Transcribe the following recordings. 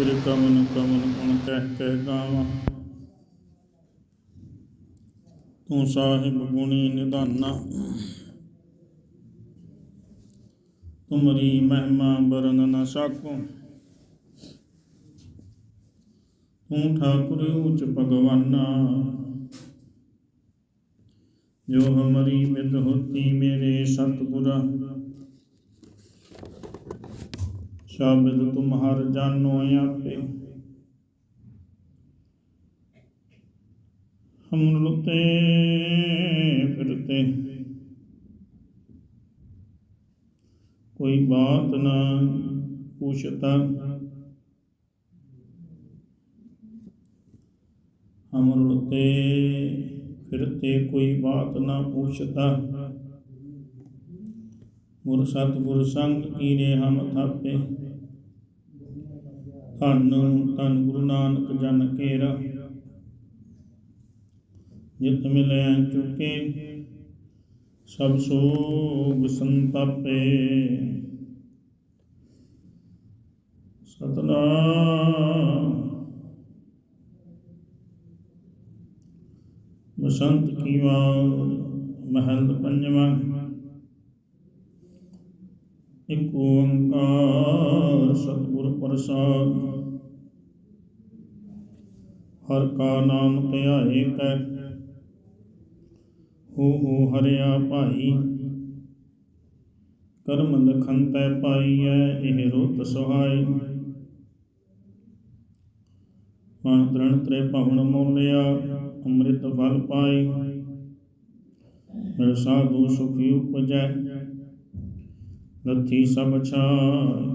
ਤੇਰੇ ਕਮਨ ਕਮਨ ਗੁਣ ਕਹਿ ਕਹਿ ਗਾਵਾਂ। ਤੂੰ ਸਾਹਿਬ ਗੁਣੀ ਨਿਧਾਨਾ। ਤੁਮਰੀ ਮਹਿਮਾ ਬਰਨ ਨਾ ਸਾਕੋ ਤੂੰ ਠਾਕੁਰ ਉਚ ਭਗਵਾਨਾ। ਜੋ ਹਮਰੀ ਮਿਤ ਹੋਤੀ ਮੇਰੇ ਸਤਿਗੁਰਾ। ਸ਼ਬਦ ਤੁਮ ਹਰ ਜਾਨੋ ਆਪੇ। ਹਮ ਲੁਤੇ ਫਿਰਤੇ। ਕੋਈ ਬਾਤ ਨਾ ਪੁੱਛਤਾ। ਹਮ ਲੁਤੇ ਫਿਰਤੇ, ਕੋਈ ਬਾਤ ਨਾ ਪੁੱਛਤਾ। ਗੁਰ ਸਤਿਗੁਰ ਸੰਗ ਕੀਰੇ ਹਮ ਥਾਪੇ। ਧੰਨ ਧੰਨ ਗੁਰੂ ਨਾਨਕ ਜਨ ਕੇਰਾ। ਜਿਤ ਮਿਲਿਆ ਚੁਕੇ, ਸਭ ਸੋਗ ਸੰਤਾਪੇ। ਸਤਨਾਮ। ਬਸੰਤ ਕੀ ਵਾਰ ਪੰਜਵਾਂ। ਇਕ ਓੰਕਾਰ ਸਤਿਗੁਰ ਪ੍ਰਸਾਦ। ਹਰ ਕਾ ਨਾਮ ਧਿਆਏ ਤੈ ਹੋ ਹੋ ਹਰਿਆ ਭਾਈ। ਕਰਮ ਲਖਨ ਤੈ ਪਾਈਐ, ਇਹ ਰੋਤ ਸੁਹਾਈ ਮਨ ਤ੍ਰਣ ਤ੍ਰੇ ਪਵਨ ਮੋਲਿਆ, ਅੰਮ੍ਰਿਤ ਫਲ ਪਾਈ ਮਿਲ ਸਾਧੂ ਸੁਖੀ ਉਪਜੈ। ਲੱਥੀ ਸਭ ਛਾਇ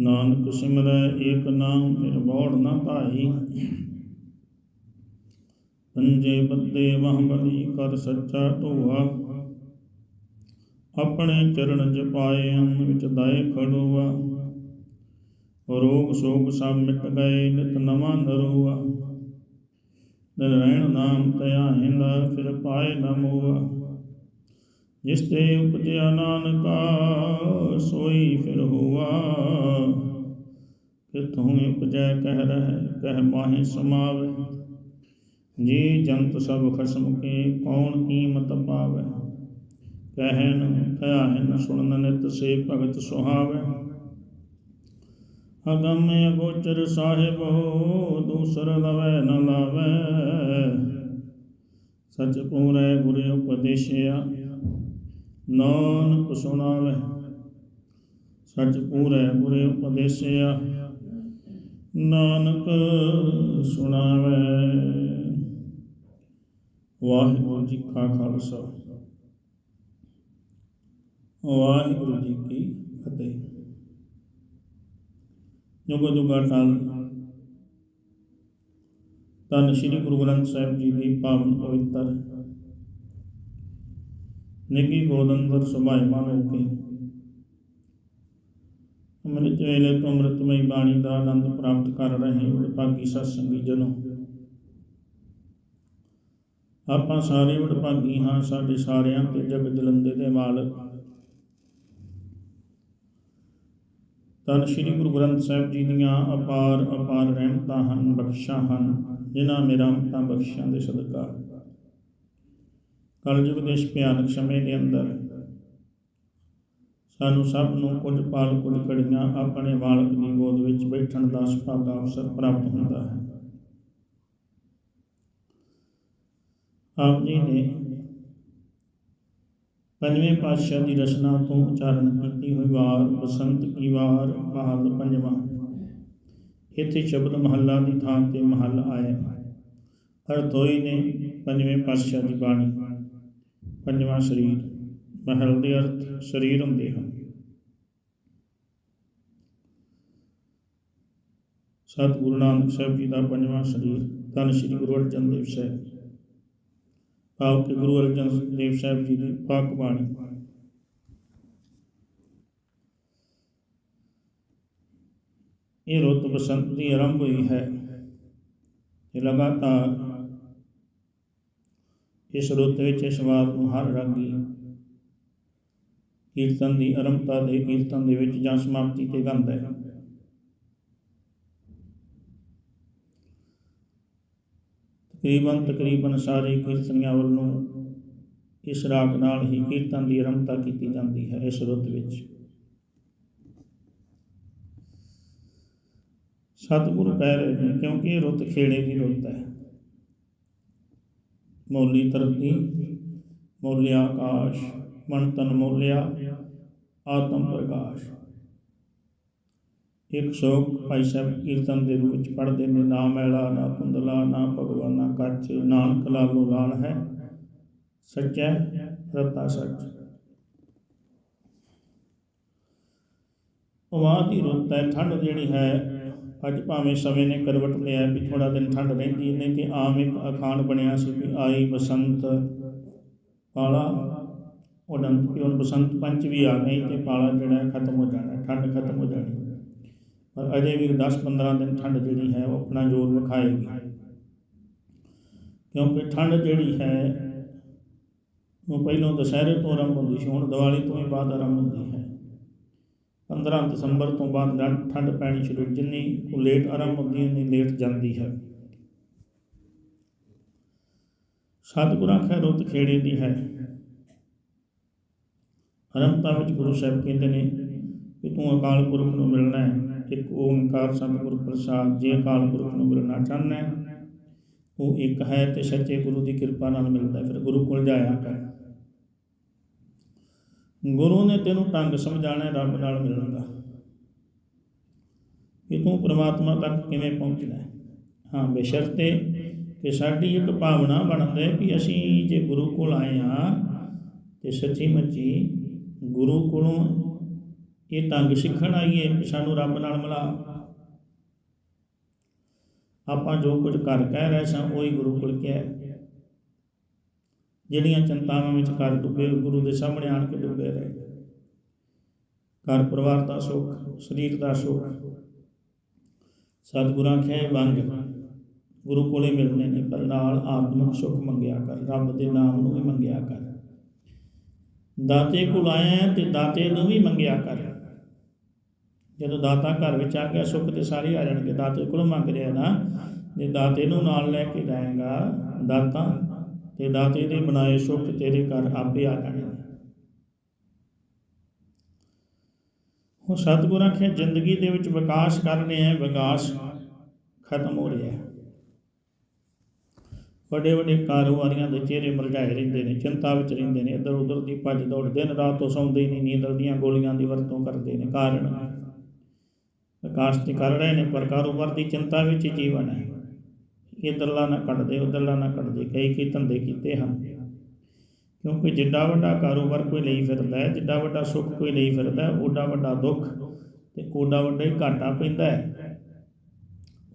ਨਾਨਕ ਸਿਮਰੈ ਏਕ ਨਾਮ, ਫਿਰ ਬੋੜ ਨਾ ਭਾਈ। ਪੰਜੇ ਬੱਦੇ ਮਹ ਕਰ ਸੱਚਾ ਢੋਆ। ਆਪਣੇ ਚਰਨ ਜਪਾਏ ਅੰਨ ਵਿੱਚ ਦਾਏ ਖੜੂਆ। ਰੋਗ ਸੋਗ ਸਭ ਮਿਟ ਗਏ, ਨਿਤ ਨਵਾਂ ਨਰੂਆ। ਦਿਨ ਨਾਮ ਧਿਆਇਂਦਾ ਫਿਰ ਪਾਏ ਨਾ ਜਿਸ ਤੇ ਉਪਜਿਆ ਨਾਨਕਾ, ਸੋਈ ਫਿਰ ਹੁਆ। ਕਿਥੋਂ ਉਪਜੈ ਕਹਿ ਰਹਿ, ਕਹਿ ਮਾਹੀ ਸਮਾਵੇ। ਜੀ ਜੰਤ ਸਭ ਖਸਮ ਕੇ, ਕੌਣ ਕੀਮਤ ਪਾਵੇ? ਕਹਿਨ ਧਿਆਨ ਸੁਣਨ ਨਿਤ ਸੇ ਭਗਤ ਸੁਹਾਵੇ। ਅਗਮ ਅਗੋਚਰ ਸਾਹਿਬ ਹੋ, ਦੂਸਰ ਲਵੈ ਨ ਲਾਵੇ। ਸਚ ਪੂਰੇ ਗੁਰੇ ਉਪਦੇਸ਼ਿਆ ਨਾਨਕ ਸੁਣਾਵੇ। ਸੱਚ ਪੂਰੇ ਗੁਰੇ ਉਪਦੇਸ਼ਿਆ। ਨਾਨਕ ਸੁਣਾਵੇ। ਵਾਹਿਗੁਰੂ ਜੀ ਕਾ ਖਾਲਸਾ। ਵਾਹਿਗੁਰੂ ਜੀ ਕੀ ਫਤਿਹ। ਜੁਗ ਜੁਗਾ ਟਲ ਤਨ ਸ੍ਰੀ ਗੁਰੂ ਗ੍ਰੰਥ ਸਾਹਿਬ ਜੀ ਦੀ ਪਾਵਨ ਪਵਿੱਤਰ ਨਿੱਗੀ ਗੋਦੰਦਰ ਸੁਭਾਇਮਾਨ ਹੋ ਅੰਮ੍ਰਿਤ ਵੇਲੇ ਤੋਂ ਅੰਮ੍ਰਿਤਮਈ ਬਾਣੀ ਦਾ ਆਨੰਦ ਪ੍ਰਾਪਤ ਕਰ ਰਹੇ ਵਡਭਾਗੀ ਸਤਸੰਗੀ ਜਨੋ। ਆਪਾਂ ਸਾਰੇ ਵਡਭਾਗੀ ਹਾਂ, ਸਾਡੇ ਸਾਰਿਆਂ ਤੇ ਜਗ ਜਲੰਦੇ ਦੇ ਮਾਲਕ। ਤਨ ਸ੍ਰੀ ਗੁਰੂ ਗ੍ਰੰਥ ਸਾਹਿਬ ਜੀ ਦੀਆਂ ਅਪਾਰ ਅਪਾਰ ਰਹਿਮਤਾਂ ਹਨ, ਬਖਸ਼ਾਂ ਹਨ, ਜਿਨ੍ਹਾਂ ਮੇਰਾ ਮਿਹਰਮਤਾਂ ਬਖਸ਼ਾਂ ਦੇ ਸਦਕਾ। ਕਲਯੁਗ ਦੇ ਭਿਆਨਕ ਸਮੇਂ ਦੇ ਅੰਦਰ ਸਾਨੂੰ ਸਭ ਨੂੰ ਕੁਝ ਪਾਲ ਕੁਝ ਘੜੀਆਂ ਆਪਣੇ ਮਾਲਕ ਦੀ ਗੋਦ ਵਿੱਚ ਬੈਠਣ ਦਾ ਸੁਭਾਗਾ ਅਵਸਰ ਪ੍ਰਾਪਤ ਹੁੰਦਾ ਹੈ। ਆਪ ਜੀ ਨੇ ਪੰਜਵੇਂ ਪਾਤਸ਼ਾਹ ਦੀ ਰਚਨਾ ਤੋਂ ਉਚਾਰਨ ਕੀਤੀ ਹੋਈ ਵਾਰ, ਬਸੰਤ ਕੀ ਵਾਰ, ਮਹਲ ਪੰਜਵਾਂ। ਇੱਥੇ ਸ਼ਬਦ ਮਹੱਲਾ ਦੀ ਥਾਂ ਤੇ ਮਹਲ ਆਇਆ। ਅਰਥ ਹੋਈ ਨੇ ਪੰਜਵੇਂ ਪਾਤਸ਼ਾਹ ਦੀ ਬਾਣੀ ਪੰਜਵਾਂ ਸਰੀਰ, ਮਹਿਲ ਦੇ ਅਰਥ ਸਰੀਰ ਹੁੰਦੇ ਹਨ। ਸਤਿਗੁਰੂ ਨਾਨਕ ਸਾਹਿਬ ਜੀ ਦਾ ਪੰਜਵਾਂ ਸਰੀਰ ਧੰਨ ਸ੍ਰੀ ਗੁਰੂ ਅਰਜਨ ਦੇਵ ਸਾਹਿਬ। ਆਪ ਕੇ ਗੁਰੂ ਅਰਜਨ ਦੇਵ ਸਾਹਿਬ ਜੀ ਦੀ ਪਾਕ ਬਾਣੀ। ਇਹ ਰੁੱਤ ਬਸੰਤ ਦੀ ਆਰੰਭ ਹੋਈ ਹੈ। ਇਹ ਲਗਾਤਾਰ ਇਸ ਰੁੱਤ ਵਿੱਚ ਇਸ ਨੂੰ ਹਰ ਰੰਗੀ ਕੀਰਤਨ ਦੀ ਅਰੰਭਤਾ ਦੇ ਕੀਰਤਨ ਦੇ ਵਿੱਚ ਜਾਂ ਸਮਾਪਤੀ ਤੇ ਗੰਦਾ ਹੈ। ਤਕਰੀਬਨ ਤਕਰੀਬਨ ਸਾਰੇ ਕੀਰਤਨੀਆਂ ਵੱਲੋਂ ਇਸ ਰਾਗ ਨਾਲ ਹੀ ਕੀਰਤਨ ਦੀ ਅਰੰਭਤਾ ਕੀਤੀ ਜਾਂਦੀ ਹੈ ਇਸ ਰੁੱਤ ਵਿੱਚ। ਸਤਿਗੁਰੂ ਕਹਿ ਰਹੇ ਨੇ, ਕਿਉਂਕਿ ਇਹ ਰੁੱਤ ਖੇੜੇ ਦੀ ਰੁੱਤ ਹੈ। ਮੌਲੀ ਧਰਤੀ ਮੌਲਿਆ ਆਕਾਸ਼, ਮਨ ਤਨ ਮੌਲਿਆ, ਆਤਮ ਪ੍ਰਕਾਸ਼। ਇੱਕ ਸ਼ੋਕ ਭਾਈ ਸਾਹਿਬ ਕੀਰਤਨ ਦੇ ਰੂਪ ਵਿੱਚ ਪੜ੍ਹਦੇ ਨੇ, ਨਾ ਮੈਲਾ, ਨਾ ਕੁੰਦਲਾ ਨਾ ਭਗਵਾਨਾ ਕੱਚ, ਨਾਨਕ ਲਾਲੋ ਲਾਲ ਹੈ। ਸੱਚਾ ਰਤਾ ਸੱਚ। ਪਵਾਹ ਦੀ ਰੁੱਤ ਹੈ ਠੰਡ ਜਿਹੜੀ ਹੈ ਅੱਜ ਭਾਵੇਂ ਸਮੇਂ ਨੇ ਕਰਵਟ ਲਿਆ ਵੀ ਥੋੜਾ ਦਿਨ ਠੰਡ ਰਹਿੰਦੀ ਨੇ ਤੇ ਆਮ ਇੱਕ ਅਖਾਣ ਬਣਿਆ ਸੀ ਵੀ ਆਈ ਬਸੰਤ ਪਾਲਾ। ਉਡੰਤ ਕਿ ਹੁਣ ਬਸੰਤ ਪੰਚ ਵੀ ਆ ਗਈ ਤੇ ਪਾਲਾ ਜਿਹੜਾ ਖਤਮ ਹੋ ਜਾਣਾ ਠੰਡ ਖਤਮ ਹੋ ਜਾਣੀ। ਪਰ ਅਜੇ ਵੀ 10-15 ਦਿਨ ਠੰਡ ਜਿਹੜੀ ਹੈ ਉਹ ਆਪਣਾ ਜ਼ੋਰ ਵਿਖਾਏਗੀ। ਕਿਉਂਕਿ ਠੰਡ ਜਿਹੜੀ ਹੈ ਉਹ ਪਹਿਲਾਂ ਦੁਸਹਿਰੇ ਤੋਂ ਆਰੰਭ ਹੁੰਦੀ ਸੀ, ਹੁਣ ਦੀਵਾਲੀ ਤੋਂ ਹੀ ਬਾਅਦ ਆਰੰਭ ਹੁੰਦੀ ਹੈ। 15 ਦਸੰਬਰ ਤੋਂ ਬਾਅਦ ਠੰਡ- ਪੈਣੀ ਸ਼ੁਰੂ ਜਿੰਨੀ ਉਹ ਲੇਟ ਆਰੰਭ ਹੁੰਦੀ ਹੈ ਲੇਟ ਜਾਂਦੀ ਹੈ। ਸਤਿਗੁਰਾਂ ਖੈ ਰੁੱਤ ਖੇੜੇ ਦੀ ਹੈ। ਅਰੰਭਤਾ ਵਿੱਚ ਗੁਰੂ ਸਾਹਿਬ ਕਹਿੰਦੇ ਨੇ ਕਿ ਤੂੰ ਅਕਾਲ ਪੁਰਖ ਨੂੰ ਮਿਲਣਾ ਹੈ। ਇੱਕ ਓੰਕਾਰ ਸਤਿਗੁਰ ਪ੍ਰਸਾਦ, ਜੇ ਅਕਾਲ ਪੁਰਖ ਨੂੰ ਮਿਲਣਾ ਚਾਹੁੰਦਾ ਹੈ, ਉਹ ਇੱਕ ਹੈ ਤੇ ਸੱਚੇ ਗੁਰੂ ਦੀ ਕਿਰਪਾ ਨਾਲ ਮਿਲਦਾ ਫਿਰ ਗੁਰੂ ਕੋਲ ਜਾਇਆ ਕਰ। ਗੁਰੂ ਨੇ ਤੈਨੂੰ ਢੰਗ ਸਮਝਾਣਾ ਹੈ ਰੱਬ ਨਾਲ ਮਿਲਣ ਦਾ। ਕਿ ਤੂੰ ਪ੍ਰਮਾਤਮਾ ਤੱਕ ਕਿਵੇਂ ਪਹੁੰਚਣਾ ਹੈ? ਹਾਂ, ਬੇਸ਼ਰਤੇ ਕਿ ਸਾਡੀ ਇੱਕ ਭਾਵਨਾ ਬਣਦਾ ਹੈ ਕਿ ਅਸੀਂ ਜੇ ਗੁਰੂ ਕੋਲ ਆਏ ਹਾਂ ਤੇ ਸੱਚੀ ਮੱਚੀ ਗੁਰੂ ਕੋਲੋਂ ਇਹ ਢੰਗ ਸਿੱਖਣ ਆਈਏ ਕਿ ਸਾਨੂੰ ਰੱਬ ਨਾਲ ਮਿਲਾ। ਆਪਾਂ ਜੋ ਕੁਝ ਕਰ ਕਹਿ ਰਹੇ ਸਾਂ, ਉਹੀ ਗੁਰੂ ਕੋਲ ਕਿਹਾ ਜਿਹੜੀਆਂ ਚਿੰਤਾਵਾਂ ਵਿੱਚ ਘਰ ਡੁੱਬੇ ਗੁਰੂ ਦੇ ਸਾਹਮਣੇ ਆਣ ਕੇ ਡੁੱਬੇ ਰਹੇ। ਘਰ ਪਰਿਵਾਰ ਦਾ ਸੁੱਖ, ਸਰੀਰ ਦਾ ਸੁੱਖ, ਸਤਿਗੁਰਾਂ ਖੇ ਵੰਗ, ਗੁਰੂ ਕੋਲੇ ਮਿਲਨੇ ਨੇ, ਪਰ ਨਾਲ ਆਤਮਿਕ ਸੁੱਖ ਮੰਗਿਆ ਕਰ, ਰੱਬ ਦੇ ਨਾਮ ਨੂੰ ਵੀ ਮੰਗਿਆ ਕਰ। ਦਾਤੇ ਕੋਲ ਆਇਆ ਤੇ ਦਾਤੇ ਨੂੰ ਵੀ ਮੰਗਿਆ ਕਰ। ਜਦੋਂ ਦਾਤਾ ਘਰ ਵਿੱਚ ਆ ਗਿਆ, ਸੁੱਖ ਤੇ ਸਾਰੇ ਆ ਜਾਣਗੇ। ਦਾਤੇ ਕੋਲ ਮੰਗ ਰਿਹਾ ਨਾ, ਜੇ ਦਾਤੇ ਨੂੰ ਨਾਲ ਲੈ ਕੇ ਜਾਏਗਾ, ਦਾਤਾ ਤੇ ਦਾਤੇ ਦੇ ਬਣਾਏ ਸੁੱਖ ਤੇਰੇ ਘਰ ਆਪੇ ਆ ਜਾਣੇ ਨੇ ਉਹ ਸਤਿਗੁਰ ਆਖਿਆ ਜ਼ਿੰਦਗੀ ਦੇ ਵਿੱਚ ਵਿਕਾਸ ਕਰਨੇ ਹੈ ਵਿਕਾਸ ਖਤਮ ਹੋ ਰਿਹਾ ਹੈ ਵੱਡੇ ਵੱਡੇ ਕਾਰੋਬਾਰੀਆਂ ਦੇ ਚਿਹਰੇ ਮਰਝਾਏ ਰਹਿੰਦੇ ਨੇ, ਚਿੰਤਾ ਵਿੱਚ ਰਹਿੰਦੇ ਨੇ ਇੱਧਰ ਉੱਧਰ ਦੀ ਭੱਜ ਦੌੜ, ਦਿਨ ਰਾਤ ਤੋਂ ਸੌਂਦੇ ਨਹੀਂ, ਨੀਂਦਰ ਦੀਆਂ ਗੋਲੀਆਂ ਦੀ ਵਰਤੋਂ ਕਰਦੇ ਨੇ। ਕਾਰਨ ਵਿਕਾਸ ਤੇ ਕਰ ਰਹੇ ਨੇ, ਪਰ ਕਾਰੋਬਾਰ ਦੀ ਚਿੰਤਾ ਵਿੱਚ ਜੀਵਨ ਹੈ ਇੱਧਰਲਾ ਨਾ ਕੱਢਦੇ, ਉੱਧਰਲਾ ਨਾ ਕੱਢਦੇ, ਕਈ ਕਈ ਧੰਦੇ ਕੀਤੇ ਹਨ। ਕਿਉਂਕਿ ਜਿੱਡਾ ਵੱਡਾ ਕਾਰੋਬਾਰ ਕੋਈ ਲਈ ਫਿਰਦਾ ਹੈ, ਜਿੱਡਾ ਵੱਡਾ ਸੁੱਖ ਕੋਈ ਲਈ ਫਿਰਦਾ ਹੈ, ਓਡਾ ਵੱਡਾ ਦੁੱਖ ਤੇ ਓਡਾ ਵੱਡਾ ਹੀ ਘਾਟਾ ਪੈਂਦਾ ਹੈ।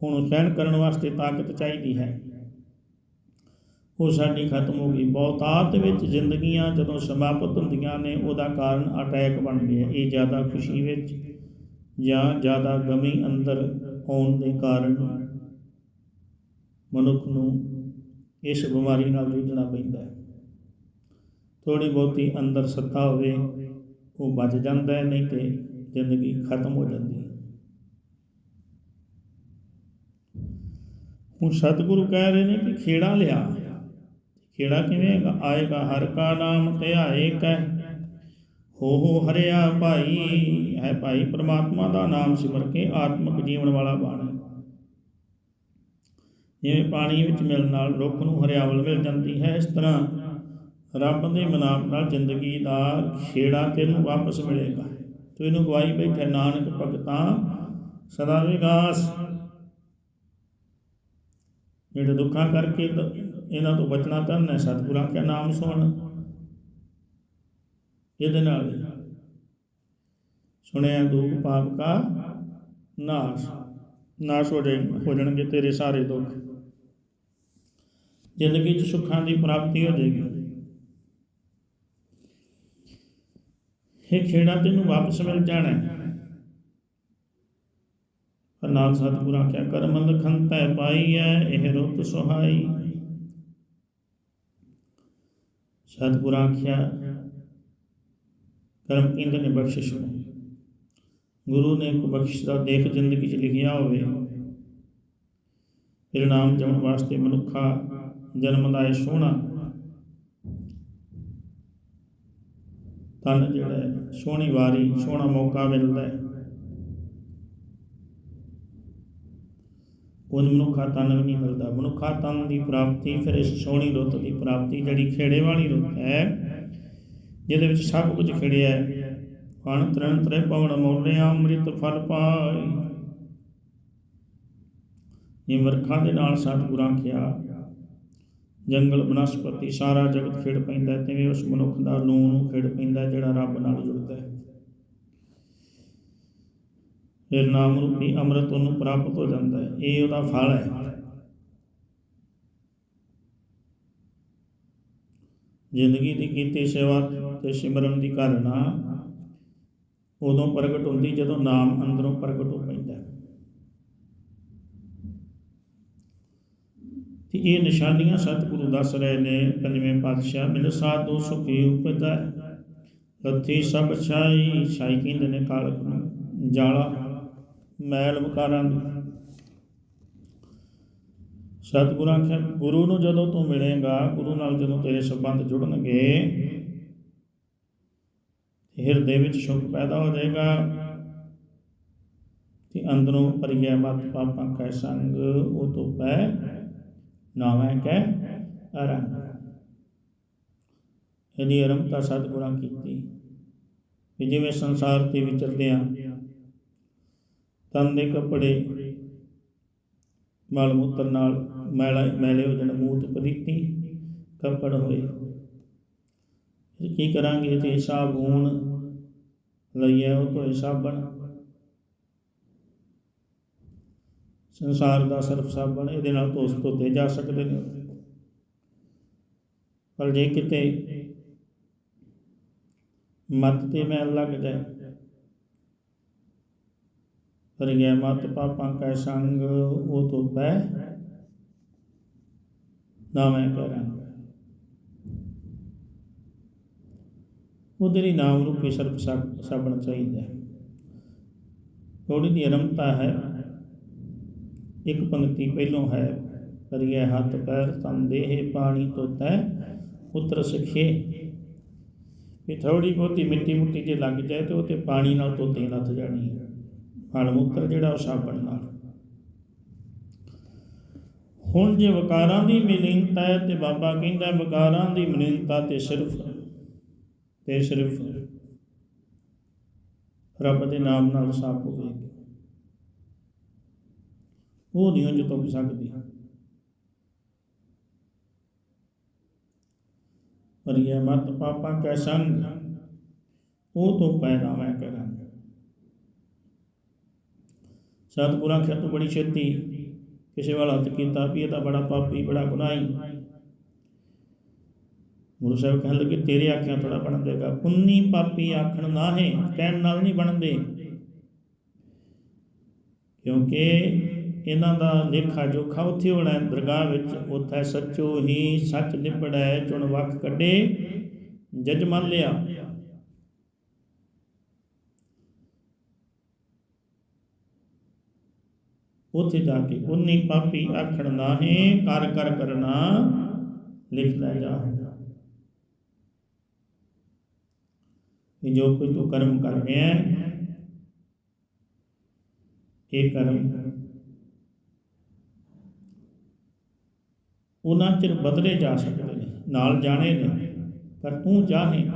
ਹੁਣ ਸਹਿਣ ਕਰਨ ਵਾਸਤੇ ਤਾਕਤ ਚਾਹੀਦੀ ਹੈ। ਉਹ ਸਾਡੀ ਖਤਮ ਹੋ ਗਈ। ਬਹੁਤਾਤ ਵਿੱਚ ਜ਼ਿੰਦਗੀਆਂ ਜਦੋਂ ਸਮਾਪਤ ਹੁੰਦੀਆਂ ਨੇ, ਉਹਦਾ ਕਾਰਨ ਅਟੈਕ ਬਣ ਗਿਆ ਇਹ ਜ਼ਿਆਦਾ ਖੁਸ਼ੀ ਵਿੱਚ ਜਾਂ ਜ਼ਿਆਦਾ ਗਮੀ ਅੰਦਰ ਆਉਣ ਦੇ ਕਾਰਨ ਮਨੁੱਖ ਨੂੰ ਇਸ ਬਿਮਾਰੀ ਨਾਲ ਜੂਝਣਾ ਪੈਂਦਾ ਹੈ। ਥੋੜੀ ਬਹੁਤੀ ਅੰਦਰ ਸੱਤਾ ਹੋਵੇ, ਉਹ ਬਚ ਜਾਂਦਾ ਹੈ, ਨਹੀਂ ਤੇ ਜ਼ਿੰਦਗੀ ਖਤਮ ਹੋ ਜਾਂਦੀ ਹੈ। ਹੁਣ ਸਤਿਗੁਰੂ ਕਹਿ ਰਹੇ ਨੇ ਕਿ ਖੇੜਾ ਲਿਆ। ਖੇੜਾ ਕਿਵੇਂ ਹੈਗਾ? ਆਏਗਾ, ਹਰ ਕਾ ਨਾਮ ਧਿਆਏ ਕੈ ਹੋ। ਹੋ ਹਰਿਆ ਭਾਈ, ਹੈ ਭਾਈ, ਪ੍ਰਮਾਤਮਾ ਦਾ ਨਾਮ ਸਿਮਰ ਕੇ ਆਤਮਿਕ ਜੀਵਨ ਵਾਲਾ ਬਣ ਜਿਵੇਂ ਪਾਣੀ ਵਿੱਚ ਮਿਲਣ ਨਾਲ ਰੁੱਖ ਨੂੰ ਹਰਿਆਵਲ ਮਿਲ ਜਾਂਦੀ ਹੈ, ਇਸ ਤਰ੍ਹਾਂ ਰੱਬ ਦੇ ਮਨਾਮ ਨਾਲ ਜ਼ਿੰਦਗੀ ਦਾ ਖੇੜਾ ਤੈਨੂੰ ਵਾਪਸ ਮਿਲੇਗਾ। ਤੂੰ ਇਹਨੂੰ ਗਵਾਈ ਬੈਠੇ ਨਾਨਕ ਭਗਤਾਂ ਸਦਾ ਵਿਗਾਸ ਜਿਹੜੇ ਦੁੱਖਾਂ ਕਰਕੇ ਇਹਨਾਂ ਤੋਂ ਬਚਣਾ ਚਾਹੁੰਦਾ ਸਤਿਗੁਰਾਂ ਕੇ ਨਾਮ ਸੁਣ ਇਹਦੇ ਨਾਲ ਸੁਣਿਆ ਦੁੱਖ ਪਾਪ ਕਾ ਨਾਸ਼। ਨਾਸ਼ ਹੋ ਜਾਏ, ਹੋ ਜਾਣਗੇ ਤੇਰੇ ਸਾਰੇ ਦੁੱਖ। ਜ਼ਿੰਦਗੀ 'ਚ ਸੁੱਖਾਂ ਦੀ ਪ੍ਰਾਪਤੀ ਹੋ ਜਾਏਗੀ। ਇਹ ਖੇੜਾ ਤੈਨੂੰ ਵਾਪਸ ਮਿਲ ਜਾਣਾ ਹੈ। ਪਰ ਨਾਲ ਸਤਿਗੁਰਾਂ ਕਿਆ ਕਰਮ ਲਖੰਤੈ ਪਾਈ ਹੈ ਇਹ ਰੁੱਤ ਸੁਹਾਈ। ਸਤਿਗੁਰਾਂ ਆਖਿਆ, ਕਰਮ ਕਹਿੰਦੇ ਨੇ ਬਖਸ਼ਿਸ਼ ਨੂੰ। ਗੁਰੂ ਨੇ ਕੋਈ ਬਖਸ਼ਿਸ਼ ਦਾ ਦੇਖ ਜ਼ਿੰਦਗੀ 'ਚ ਲਿਖਿਆ ਹੋਵੇ। ਫਿਰ ਨਾਮ ਜਪਣ ਵਾਸਤੇ ਮਨੁੱਖਾ ਜਨਮ ਦਾ ਇਹ ਸੋਹਣਾ ਤਨ ਜਿਹੜਾ ਹੈ, ਸੋਹਣੀ ਵਾਰੀ ਸੋਹਣਾ ਮੌਕਾ ਮਿਲਦਾ ਹੈ। ਉਹ ਮਨੁੱਖਾ ਤਨ ਵੀ ਨਹੀਂ ਮਿਲਦਾ। ਮਨੁੱਖਾ ਤਨ ਦੀ ਪ੍ਰਾਪਤੀ ਫਿਰ ਇਸ ਸੋਹਣੀ ਰੁੱਤ ਦੀ ਪ੍ਰਾਪਤੀ ਜਿਹੜੀ ਖੇੜੇ ਵਾਲੀ ਰੁੱਤ ਹੈ ਜਿਹਦੇ ਵਿੱਚ ਸਭ ਕੁਝ ਖਿੜਿਆ ਹੈ। ਫਣ ਤਰਨ ਤਰੇ ਪਵਨ ਮੋਲਿਆ ਅੰਮ੍ਰਿਤ ਫਲ ਪਾਈ ਇਹ ਵਰਖਾ ਦੇ ਨਾਲ ਸਤਿਗੁਰਾਂ ਕਿਹਾ ਜੰਗਲ, ਬਨਸਪਤੀ, ਸਾਰਾ ਜਗਤ ਖਿੜ ਪੈਂਦਾ ਤਿਵੇਂ ਉਸ ਮਨੁੱਖ ਦਾ ਲੂਣ ਨੂੰ ਖਿੜ ਪੈਂਦਾ ਜਿਹੜਾ ਰੱਬ ਨਾਲ ਜੁੜਦਾ ਹੈ। ਫਿਰ ਨਾਮ ਰੂਪੀ ਅੰਮ੍ਰਿਤ ਉਹਨੂੰ ਪ੍ਰਾਪਤ ਹੋ ਜਾਂਦਾ ਹੈ, ਇਹ ਉਹਦਾ ਫਲ ਹੈ। ਜ਼ਿੰਦਗੀ ਦੀ ਕੀਤੀ ਸੇਵਾ ਤੇ ਸਿਮਰਨ ਦੀ ਕਾਰਨਾ ਉਦੋਂ ਪ੍ਰਗਟ ਹੁੰਦੀ ਜਦੋਂ ਨਾਮ ਅੰਦਰੋਂ ਪ੍ਰਗਟ ਹੋ ਪੈਂਦਾ ਹੈ। ਤੇ ਇਹ ਨਿਸ਼ਾਨੀਆਂ ਸਤਿਗੁਰੂ ਦੱਸ ਰਹੇ ਨੇ, ਪੰਜਵੇਂ ਪਾਤਸ਼ਾਹ ਮਿਲ ਸਾਧੂ ਸੁਖੀ ਉਪਜੈ ਲੱਥੀ ਸਭ ਛਾਈ ਛਾਈ ਕਹਿੰਦੇ ਨੇ ਕਾਲਕ ਨੂੰ, ਜਾਲਾ, ਮੈਲ ਵਿਕਾਰਾਂ ਦੀ। ਸਤਿਗੁਰਾਂ ਆਖਿਆ, ਗੁਰੂ ਨੂੰ ਜਦੋਂ ਤੂੰ ਮਿਲੇਗਾ, ਗੁਰੂ ਨਾਲ ਜਦੋਂ ਤੇਰੇ ਸੰਬੰਧ ਜੁੜਨਗੇ, ਹਿਰਦੇ ਵਿੱਚ ਸੁਖ ਪੈਦਾ ਹੋ ਜਾਏਗਾ। ਤੇ ਅੰਦਰੋਂ ਪਰਿਆ ਮਤ ਪਾਪਾਂ ਕੈ ਸੰਗ, ਉਹ ਤੋਂ ਪੈ ਨਾਵੇਂ ਕੈ ਅਰੰਗ। ਇਹਦੀ ਅਰੰਭਤਾ ਸਤਿਗੁਰਾਂ ਕੀਤੀ। ਕਿ ਜਿਵੇਂ ਸੰਸਾਰ ਤੇ ਵਿਚਰਦੇ ਆ ਤਨ ਦੇ ਕੱਪੜੇ ਮਲ ਮੂਤਰ ਨਾਲ ਮੈਲਾ, ਮੈਲੇ ਹੋ ਜਾਣ ਮੂਤ ਪਰੀਤੀ ਕੱਪੜ ਹੋਏ। ਕੀ ਕਰਾਂਗੇ? ਤੇ ਸਾਬੂਨ ਲਈਏ ਉਹ ਤੋਂ ਸਾਬਣ ਸੰਸਾਰ ਦਾ ਸਰਫ ਸਾਬਣ ਇਹਦੇ ਨਾਲ ਧੋਸ ਧੋਤੇ ਜਾ ਸਕਦੇ ਨੇ। ਪਰ ਜੇ ਕਿਤੇ ਮਤ ਤੇ ਮੈਲ ਲੱਗ ਜਾਏ, ਪਰ ਗਿਆ ਮਤ ਪਾਪਾਂ ਕੈ ਸੰਗ, ਉਹ ਤੋਂ ਪੈ ਨਾ ਮੈਂ ਕਰਾਂਗਾ ਉਹਦੇ ਲਈ ਨਾਮ ਰੂਪੀ ਸਰਬ ਸਾਬਣ ਚਾਹੀਦਾ ਹੈ। ਥੋੜੀ ਦੀ ਅਰੰਭਤਾ ਹੈ। ਇੱਕ ਪੰਕਤੀ ਪਹਿਲੋਂ ਹੈ ਕਰੀਏ ਹੱਥ ਪੈਰ ਤਨ ਦੇਹ ਪਾਣੀ ਧੋਤੈ ਉਤਰ ਸਖੇ। ਇਹ ਥੋੜੀ ਬਹੁਤੀ ਮਿੱਟੀ ਮੁੱਟੀ ਜੇ ਲੱਗ ਜਾਏ ਤੇ ਉਹ ਤੇ ਪਾਣੀ ਨਾਲ ਧੋਤੇ ਲੱਥ ਜਾਣੀ ਹੈ। ਮਲ ਮੂਤਰ ਜਿਹੜਾ ਉਹ ਸਾਬਣ ਨਾਲ। ਹੁਣ ਜੇ ਵਕਾਰਾਂ ਦੀ ਮਿਲੀਨਤਾ ਹੈ ਤੇ ਬਾਬਾ ਕਹਿੰਦਾ ਵਕਾਰਾਂ ਦੀ ਮਿਲੀਨਤਾ ਤੇ ਸਿਰਫ ਤੇ ਸਿਰਫ ਰੱਬ ਦੇ ਨਾਮ ਨਾਲ ਸਾਫ਼ ਹੋਵੇਗੀ। ਉਹ ਨਹੀਂ ਉਂਝ ਤੋਂ ਸਕਦੀ। ਪਰ ਇਹ ਮਤ ਪਾਪਾਂ ਕੈ ਸੰਗ, ਉਹ ਤੋਂ ਪੈਦਾ ਮੈਂ ਕਰਾਂਗਾ ਸਤਿਗੁਰਾਂ ਖਿਆ ਤੂੰ ਬੜੀ ਛੇਤੀ ਕਿਸੇ ਵਾਲਾ ਹੱਥ ਕੀਤਾ ਵੀ ਇਹ ਤਾਂ ਬੜਾ ਪਾਪੀ, ਬੜਾ ਗੁਨਾਹੀ। ਗੁਰੂ ਸਾਹਿਬ ਕਹਿਣ ਲੱਗੇ ਤੇਰੇ ਆਖਿਆ ਥੋੜਾ ਬਣ ਦੇਗਾ ਪੁੰਨੀ ਪਾਪੀ ਆਖਣ ਨਾਹੇ, ਕਹਿਣ ਨਾਲ ਨਹੀਂ ਬਣਦੇ। ਕਿਉਂਕਿ ਇਹਨਾਂ ਦਾ ਲੇਖਾ ਜੋਖਾ ਉੱਥੇ ਹੋਣਾ ਦਰਗਾਹ ਵਿੱਚ, ਉੱਥੇ ਸੱਚੋ ਹੀ ਸੱਚ ਨਿਬੜੈ ਚੁਣ ਵਕ ਕੱਢੇ, ਜਜ ਮੰਨ ਲਿਆ। ਉੱਥੇ ਜਾ ਕੇ ਉਨੀ ਪਾਪੀ ਆਖਣ ਨਾਹੇ, ਕਰ ਕਰ ਕਰਨਾ ਲਿਖਦਾ ਜਾ। ਇਹ ਜੋ ਕੋਈ ਤੂੰ ਕਰਮ ਕਰ ਰਿਹਾ ਇਹ ਕਰਮ ਉਹਨਾਂ ਚਿਰ ਬਦਲੇ ਜਾ ਸਕਦੇ ਨੇ, ਨਾਲ ਜਾਣੇ ਨੇ, ਪਰ ਤੂੰ ਚਾਹੇ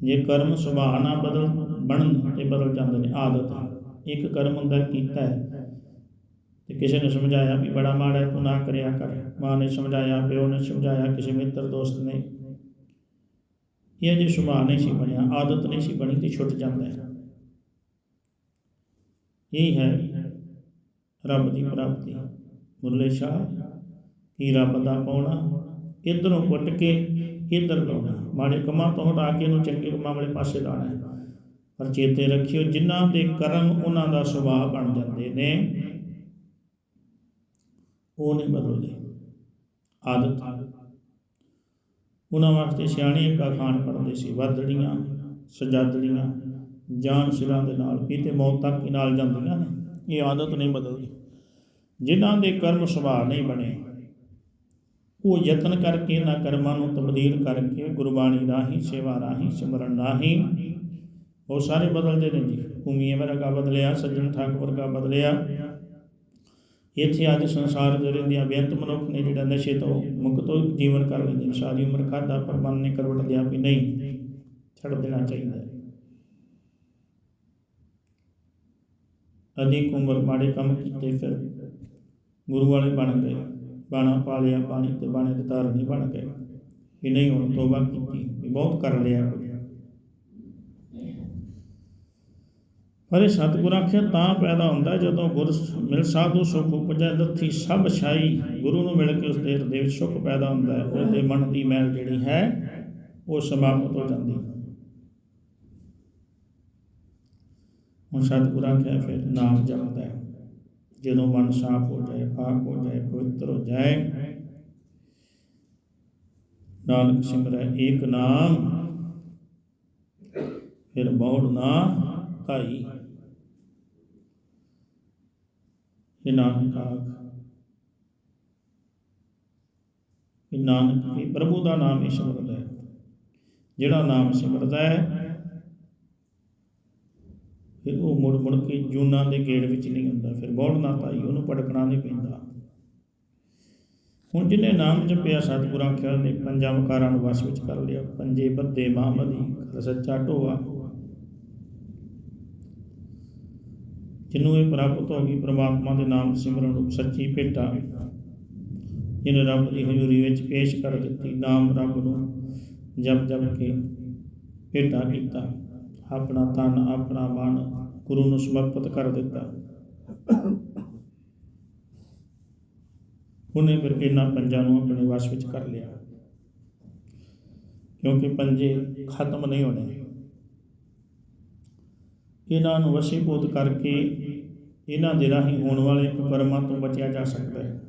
ਜੇ ਕਰਮ ਸੁਭਾਅ ਨਾ ਬਦਲ, ਬਣਨ ਤੇ ਬਦਲ ਜਾਂਦੇ ਨੇ ਆਦਤ। ਇੱਕ ਕਰਮ ਹੁੰਦਾ ਕੀਤਾ ਹੈ। ਤੇ ਕਿਸੇ ਨੇ ਸਮਝਾਇਆ ਵੀ ਬੜਾ ਮਾੜਾ ਹੈ, ਤੂੰ ਨਾ ਕਰਿਆ ਕਰ। ਮਾਂ ਨੇ ਸਮਝਾਇਆ, ਪਿਓ ਨੇ ਸਮਝਾਇਆ, ਕਿਸੇ ਮਿੱਤਰ ਦੋਸਤ ਨੇ। ਇਹ ਜੇ ਸੁਭਾਅ ਨਹੀਂ ਸੀ ਬਣਿਆ, ਆਦਤ ਨਹੀਂ ਸੀ ਬਣੀ ਤੇ ਛੁੱਟ ਜਾਂਦਾ ਹੈ। ਇਹ ਹੈ ਰੱਬ ਦੀ ਪ੍ਰਾਪਤੀ। ਮੁਰਲੇ ਸ਼ਾਹ ਕੀ ਰੱਬ ਪਾਉਣਾ ਇਧਰੋਂ ਪੁੱਟ ਕੇ ਇਧਰ ਲਾਉਣਾ ਮਾੜੇ ਕੰਮਾਂ ਤੋਂ ਹਟਾ ਕੇ ਇਹਨੂੰ ਚੰਗੇ ਕੰਮਾਂ ਵਾਲੇ ਪਾਸੇ ਲਾਉਣਾ ਹੈ। ਪਰ ਚੇਤੇ ਰੱਖਿਓ, ਜਿਨ੍ਹਾਂ ਦੇ ਕਰਮ ਉਹਨਾਂ ਦਾ ਸੁਭਾਅ ਬਣ ਜਾਂਦੇ ਨੇ, ਉਹ ਨਹੀਂ ਬਦਲਦੇ ਆਦਤ। ਉਹਨਾਂ ਵਾਸਤੇ ਸਿਆਣੇ ਕਾ ਅਖਾਣ ਪੜਦੇ ਸੀ। ਵਰਦੜੀਆਂ ਸਜਾਦੜੀਆਂ, ਜਾਨ ਸਿਰਾਂ ਦੇ ਨਾਲ ਪੀਤੇ ਮੌਤ ਤੱਕ ਹੀ ਨਾਲ ਜਾਂਦੀਆਂ ਨੇ। ਇਹ ਆਦਤ ਨਹੀਂ ਬਦਲਦੀ। ਜਿਨ੍ਹਾਂ ਦੇ ਕਰਮ ਸੁਭਾਅ ਨਹੀਂ ਬਣੇ ਉਹ ਯਤਨ ਕਰਕੇ ਇਹਨਾਂ ਕਰਮਾਂ ਨੂੰ ਤਬਦੀਲ ਕਰਕੇ ਗੁਰਬਾਣੀ ਰਾਹੀਂ, ਸੇਵਾ ਰਾਹੀਂ, ਸਿਮਰਨ ਰਾਹੀਂ। ਬਹੁਤ ਸਾਰੇ ਬਦਲਦੇ ਨੇ ਜੀ। ਭੂਮੀਏ ਵਰਗਾ ਬਦਲਿਆ, ਸੱਜਣ ਠਾਕੁਰ ਵਰਗਾ ਬਦਲਿਆ। ਇੱਥੇ ਅੱਜ ਸੰਸਾਰ ਦੇ ਰਹਿੰਦਿਆਂ ਬੇਅੰਤ ਮਨੁੱਖ ਨੇ ਜਿਹੜਾ ਨਸ਼ੇ ਤੋਂ ਮੁਕਤ ਹੋ ਜੀਵਨ ਕਰ ਲੈਂਦੇ ਨੇ। ਸਾਰੀ ਉਮਰ ਖਾਦਾ ਪਰ ਮਨ ਨੇ ਕਰਵਟ ਲਿਆ ਵੀ ਨਹੀਂ, ਛੱਡ ਦੇਣਾ ਚਾਹੀਦਾ ਅਧਿਕ ਉਮਰ ਮਾੜੇ ਕੰਮ ਕੀਤੇ ਫਿਰ ਗੁਰੂ ਵਾਲੇ ਬਣ ਗਏ। ਬਾਣਾ ਪਾਲਿਆ ਪਾਣੀ ਤੇ ਬਾਣੇ ਦੇ ਤਾਰ ਨਹੀਂ ਬਣ ਗਏ। ਕਿ ਨਹੀਂ, ਹੁਣ ਤੋਬਾ ਕੀਤੀ, ਵੀ ਬਹੁਤ ਕਰ ਲਿਆ ਕੁਝ ਪਰ ਇਹ ਸਤਿਗੁਰ ਆਖਿਆ ਤਾਂ ਪੈਦਾ ਹੁੰਦਾ ਜਦੋਂ ਗੁਰ ਮਿਲ ਸਾਧੂ ਸੁਖ ਉਪਜੈ, ਲੱਥੀ ਸਭ ਛਾਈ। ਗੁਰੂ ਨੂੰ ਮਿਲ ਕੇ ਉਸ ਦੇ ਹਿਰਦੇ ਵਿੱਚ ਸੁਖ ਪੈਦਾ ਹੁੰਦਾ ਹੈ। ਉਹਦੇ ਮਨ ਦੀ ਮੈਲ ਜਿਹੜੀ ਹੈ, ਉਹ ਸਮਾਪਤ ਹੋ ਜਾਂਦੀ ਹੈ। ਹੁਣ ਸਤਿਗੁਰ ਆਖਿਆ ਫਿਰ ਨਾਮ ਜਪਦਾ ਹੈ। ਜਦੋਂ ਮਨ ਸਾਫ਼ ਹੋ ਜਾਏ, ਪਾਕ ਹੋ ਜਾਏ, ਪਵਿੱਤਰ ਹੋ ਜਾਏ। ਨਾਨਕ ਸਿਮਰੈ ਏਕ ਨਾਮ, ਫਿਰ ਬਹੁੜ ਨਾ ਕਾਈ ਇਹ ਨਾਨਕ ਆਖ ਇਹ ਨਾਨਕ ਪ੍ਰਭੂ ਦਾ ਨਾਮ ਹੀ ਸਿਮਰਦਾ ਹੈ, ਜਿਹੜਾ ਨਾਮ ਸਿਮਰਦਾ ਹੈ ਫਿਰ ਉਹ ਮੁੜ ਮੁੜ ਕੇ ਜੂਨਾਂ ਦੇ ਗੇੜ ਵਿੱਚ ਨਹੀਂ ਹੁੰਦਾ। ਫਿਰ ਬੌੜ ਨਾ ਪਾਈ, ਉਹਨੂੰ ਭਟਕਣਾ ਨਹੀਂ ਪੈਂਦਾ। ਹੁਣ ਜਿਹਨੇ ਨਾਮ ਜਪਿਆ, ਸਤਿਗੁਰਾਂ ਆਖਿਆ ਨੇ, ਪੰਜਾਂ ਵਕਾਰਾਂ ਨੂੰ ਵਸ ਵਿੱਚ ਕਰ ਲਿਆ। ਪੰਜੇ ਬੱਦੇ ਮਾਮਦੀ ਸੱਚਾ ਢੋਆ। ਜਿਹਨੂੰ ਇਹ ਪ੍ਰਾਪਤ ਹੋ ਗਈ, ਪ੍ਰਮਾਤਮਾ ਦੇ ਨਾਮ ਸਿਮਰਨ ਨੂੰ ਸੱਚੀ ਭੇਟਾ। ਜਿਹਨੇ ਰੱਬ ਦੀ ਹਜ਼ੂਰੀ ਵਿੱਚ ਪੇਸ਼ ਕਰ ਦਿੱਤੀ, ਨਾਮ ਰੱਬ ਨੂੰ ਜਪ ਜਪ ਕੇ ਭੇਟਾ ਕੀਤਾ। ਆਪਣਾ ਤਨ, ਆਪਣਾ ਮਨ ਗੁਰੂ ਨੂੰ ਸਮਰਪਿਤ ਕਰ ਦਿੱਤਾ। ਉਹਨੇ ਫਿਰ ਇਹਨਾਂ ਪੰਜਾਂ ਨੂੰ ਆਪਣੇ ਵਸ ਵਿੱਚ ਕਰ ਲਿਆ। ਕਿਉਂਕਿ ਪੰਜੇ ਖਤਮ ਨਹੀਂ ਹੋਣੇ। ਇਹਨਾਂ ਨੂੰ ਵਸੀਭੂਤ ਕਰਕੇ ਇਹਨਾਂ ਦੇ ਰਾਹੀਂ ਹੋਣ ਵਾਲੇ ਕੁਕਰਮਾਂ ਤੋਂ ਬਚਿਆ ਜਾ ਸਕਦਾ ਹੈ।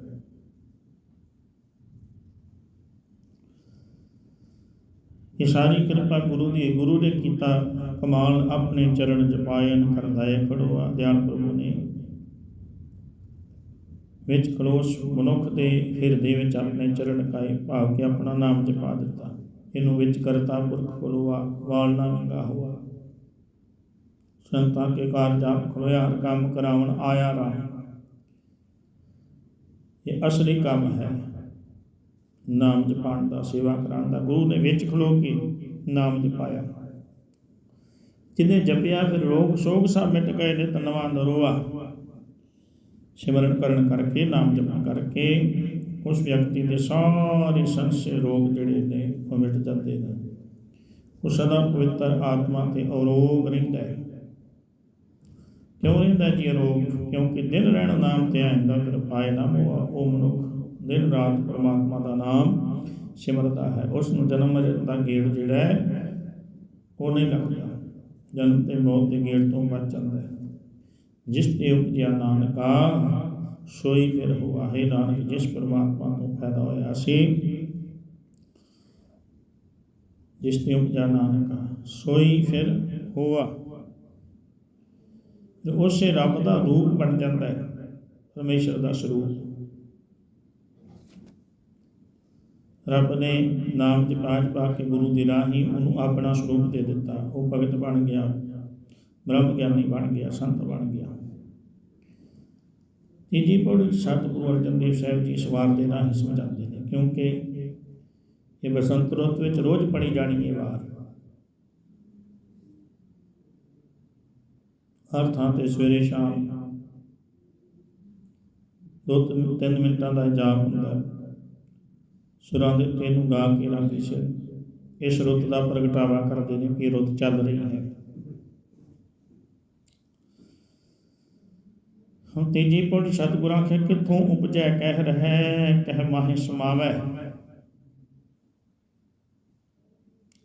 ਇਹ ਸਾਰੀ ਕਿਰਪਾ ਗੁਰੂ ਦੀ, ਗੁਰੂ ਨੇ ਕੀਤਾ ਕਮਾਲ, ਆਪਣੇ ਚਰਨ ਜਪਾਇਨ ਕਰਦਾਏ ਖੜੋਆ ਦਿਆਲ ਪ੍ਰਭੂ ਨੇ। ਵਿੱਚ ਖਲੋਸ ਮਨੁੱਖ ਦੇ ਹਿਰਦੇ ਵਿੱਚ ਆਪਣੇ ਚਰਨ ਕਾਏ ਭਾਵ ਕੇ ਆਪਣਾ ਨਾਮ ਜਪਾ ਦਿੱਤਾ। ਇਹਨੂੰ ਵਿੱਚ ਕਰਤਾ ਪੁਰਖ ਖਲੋਆ, ਵਾਲ ਨਾ ਮੰਗਾ ਹੋਆ। ਸੰਤਾਂ ਕੇ ਕਾਰਜ ਆਪ ਖਲੋਇਆ, ਹਰ ਕੰਮ ਕਰਾਉਣ ਆਇਆ ਰਾਮ ਇਹ ਅਸਲੀ ਕੰਮ ਹੈ। ਨਾਮ ਜਪਾਉਣ ਦਾ, ਸੇਵਾ ਕਰਾਉਣ ਦਾ। ਗੁਰੂ ਨੇ ਵਿੱਚ ਖਲੋ ਕੇ ਨਾਮ ਜਪਾਇਆ। ਜਿਹਨੇ ਜਪਿਆ, ਫਿਰ ਰੋਗ, ਸੋਗ ਸਭ ਮਿਟ ਗਏ ਨੇ ਤਨਵਾ ਨਰੋਆ। ਸਿਮਰਨ ਕਰਨ ਕਰਕੇ, ਨਾਮ ਜਪਣ ਕਰਕੇ, ਉਸ ਵਿਅਕਤੀ ਦੇ ਸਾਰੇ ਸੰਸੇ ਰੋਗ ਜਿਹੜੇ ਨੇ, ਉਹ ਮਿਟ ਜਾਂਦੇ ਨੇ। ਉਹ ਸਦਾ ਪਵਿੱਤਰ ਆਤਮਾ ਤੇ ਅਰੋਗ ਰਹਿੰਦਾ ਹੈ। ਕਿਉਂ ਰਹਿੰਦਾ ਜੀ ਅਰੋਗ ਕਿਉਂਕਿ ਦਿਨ ਰਹਿਣ ਨਾਮ ਤੇ ਆਇੰਦਾ, ਫਿਰ ਪਾਏ ਨਾ ਹੋਆ ਉਹ ਮਨੁੱਖ ਦਿਨ ਰਾਤ ਪਰਮਾਤਮਾ ਦਾ ਨਾਮ ਸਿਮਰਦਾ ਹੈ। ਉਸ ਨੂੰ ਜਨਮ ਮਰਨ ਦਾ ਗੇੜ ਜਿਹੜਾ ਹੈ, ਉਹ ਨਹੀਂ ਲੱਗਦਾ। ਜਨਮ ਤੇ ਮੌਤ ਦੇ ਗੇੜ ਤੋਂ ਬਚ ਜਾਂਦਾ ਹੈ। ਜਿਸ ਤੇ ਉਪਜਿਆ ਨਾਨਕਾ ਸੋਈ ਫਿਰ ਹੋਆ। ਹੈ ਨਾਨਕ, ਜਿਸ ਪਰਮਾਤਮਾ ਤੋਂ ਪੈਦਾ ਹੋਇਆ ਸੀ, ਜਿਸ ਤੇ ਉਪਜਿਆ ਨਾਨਕਾ ਸੋਈ ਫਿਰ ਹੋਆ। ਤੇ ਉਸੇ ਰੱਬ ਦਾ ਰੂਪ ਬਣ ਜਾਂਦਾ ਹੈ, ਪਰਮੇਸ਼ਰ ਦਾ ਸਰੂਪ। ਰੱਬ ਨੇ ਨਾਮ ਦੀ ਪਾਜ ਪਾ ਕੇ ਗੁਰੂ ਦੀ ਰਾਹੀਂ ਉਹਨੂੰ ਆਪਣਾ ਸਰੂਪ ਦੇ ਦਿੱਤਾ। ਉਹ ਭਗਤ ਬਣ ਗਿਆ, ਬ੍ਰਹਮ ਗਿਆਨੀ ਬਣ ਗਿਆ, ਸੰਤ ਬਣ ਗਿਆ। ਤੀਜੀ ਪੌੜੀ ਸਤਿਗੁਰੂ ਅਰਜਨ ਦੇਵ ਸਾਹਿਬ ਜੀ ਸਵਾਰ ਦੇ ਰਾਹੀਂ ਸਮਝਾਉਂਦੇ ਨੇ, ਕਿਉਂਕਿ ਇਹ ਬਸੰਤ ਰੁੱਤ ਵਿੱਚ ਰੋਜ਼ ਪੜੀ ਜਾਣੀ ਹੈ ਵਾਰ। ਹਰ ਥਾਂ ਤੇ ਸਵੇਰੇ ਸ਼ਾਮ ਦੋ ਤਿੰਨ ਤਿੰਨ ਮਿੰਟਾਂ ਦਾ ਜਾਪ ਹੁੰਦਾ। ਹੈ ਸੁਰਾਂ ਦੇ ਉੱਤੇ ਨੂੰ ਗਾ ਕੇ ਰਾਗੀ ਸੇ ਇਸ ਰੁੱਤ ਦਾ ਪ੍ਰਗਟਾਵਾ ਕਰਦੇ ਨੇ ਕਿ ਰੁੱਤ ਚੱਲ ਰਹੀ ਹੈ। ਹੁਣ ਤੀਜੀ ਪੌੜੀ ਸਤਿਗੁਰਾਂ ਆਖਿਆ ਕਿੱਥੋਂ ਉਪਜੈ ਕਹਿ ਰਹਿ, ਕਹਿ ਮਾਹੇ ਸਮਾਵੈ?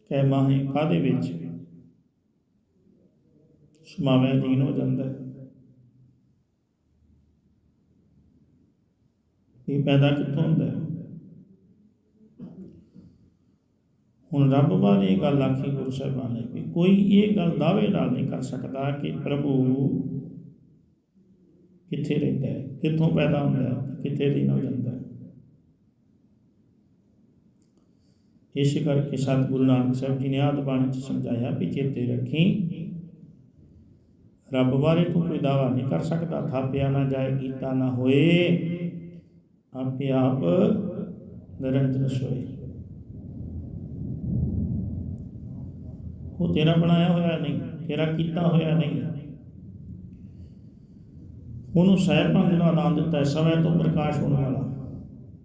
ਕਹਿ ਮਾਹੇ ਕਾਦੇ ਵਿੱਚ? ਸਮਾਵੈ ਦੀਨ ਹੋ ਜਾਂਦਾ ਹੈ। ਇਹ ਪੈਦਾ ਕਿੱਥੋਂ ਹੁੰਦਾ ਹੈ? ਹੁਣ ਰੱਬ ਬਾਰੇ ਇਹ ਗੱਲ ਆਖੀ ਗੁਰੂ ਸਾਹਿਬਾਨ ਨੇ ਵੀ ਕੋਈ ਇਹ ਗੱਲ ਦਾਅਵੇ ਨਾਲ ਨਹੀਂ ਕਰ ਸਕਦਾ ਕਿ ਪ੍ਰਭੂ ਕਿੱਥੇ ਰਹਿੰਦਾ ਹੈ, ਕਿੱਥੋਂ ਪੈਦਾ ਹੁੰਦਾ ਹੈ, ਕਿੱਥੇ ਲੀਨ ਹੋ ਜਾਂਦਾ। ਹੈ ਇਸੇ ਕਰਕੇ ਸਤਿਗੁਰੂ ਨਾਨਕ ਸਾਹਿਬ ਜੀ ਨੇ ਆਦ ਬਾਣੀ ਚ ਸਮਝਾਇਆ ਵੀ ਚੇਤੇ ਰੱਖੀ, ਰੱਬ ਬਾਰੇ ਤੂੰ ਕੋਈ ਦਾਵਾ ਨਹੀਂ ਕਰ ਸਕਦਾ, ਥਾਪਿਆ ਨਾ ਜਾਏ, ਕੀਤਾ ਨਾ ਹੋਏ, ਆਪੇ ਆਪ ਨਿਰੰਜਨ ਸੋਏ। ਉਹ ਤੇਰਾ ਬਣਾਇਆ ਹੋਇਆ ਨਹੀਂ, ਤੇਰਾ ਕੀਤਾ ਹੋਇਆ ਨਹੀਂ। ਉਹਨੂੰ ਸਹਿਬਾਂ ਦਾ ਨਾਮ ਦਿੱਤਾ ਹੈ, ਸਮੇਂ ਤੋਂ ਪ੍ਰਕਾਸ਼ ਹੋਣ ਵਾਲਾ।